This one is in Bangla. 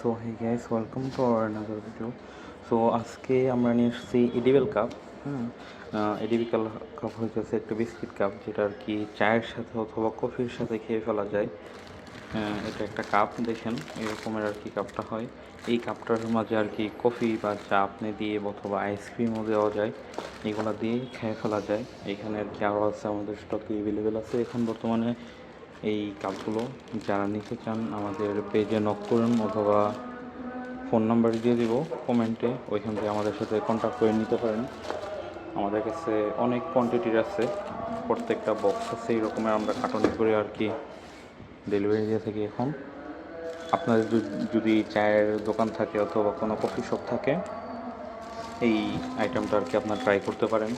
So hey guys welcome to our another video so আজকে আমরা নিয়ে এসেছি এডিবেল কাপ হ্যাঁ এডিবিকাল কাপ হইতেছে একটা বিস্কিট কাপ যেটা আর কি চায়ের সাথে অথবা কফির সাথে খেয়ে ফেলা যায়। আহ, এটা একটা কাপ দেখেন এরকমের আর কি কাপটা হয়। এই কাপটার মাঝে আর কি কফি বা চা আপনি দিয়ে অথবা আইসক্রিমও দেওয়া যায়। এগুলো দিয়ে খেয়ে ফেলা যায়। এখানে আর কি আরও আছে আমাদের স্টকে অ্যাভেলেবেল আছে। এখন বর্তমানে এই কাপগুলো যারা নিতে চান আমাদের পেজে নক করুন অথবা ফোন নাম্বার দিয়ে দিব কমেন্টে ওইখান থেকে আমাদের সাথে কন্ট্যাক্ট করে নিতে পারেন। আমাদের কাছে অনেক কোয়ান্টিটির আছে। প্রত্যেকটা বক্স আছে এই রকমের আমরা কার্টনে করে আর কি ডেলিভারি দিয়ে থাকি এখন। আপনাদের যদি চায়ের দোকান থাকে অথবা কোনো কফি শপ থাকে, এই আইটেমটা আর কি আপনার ট্রাই করতে পারেন।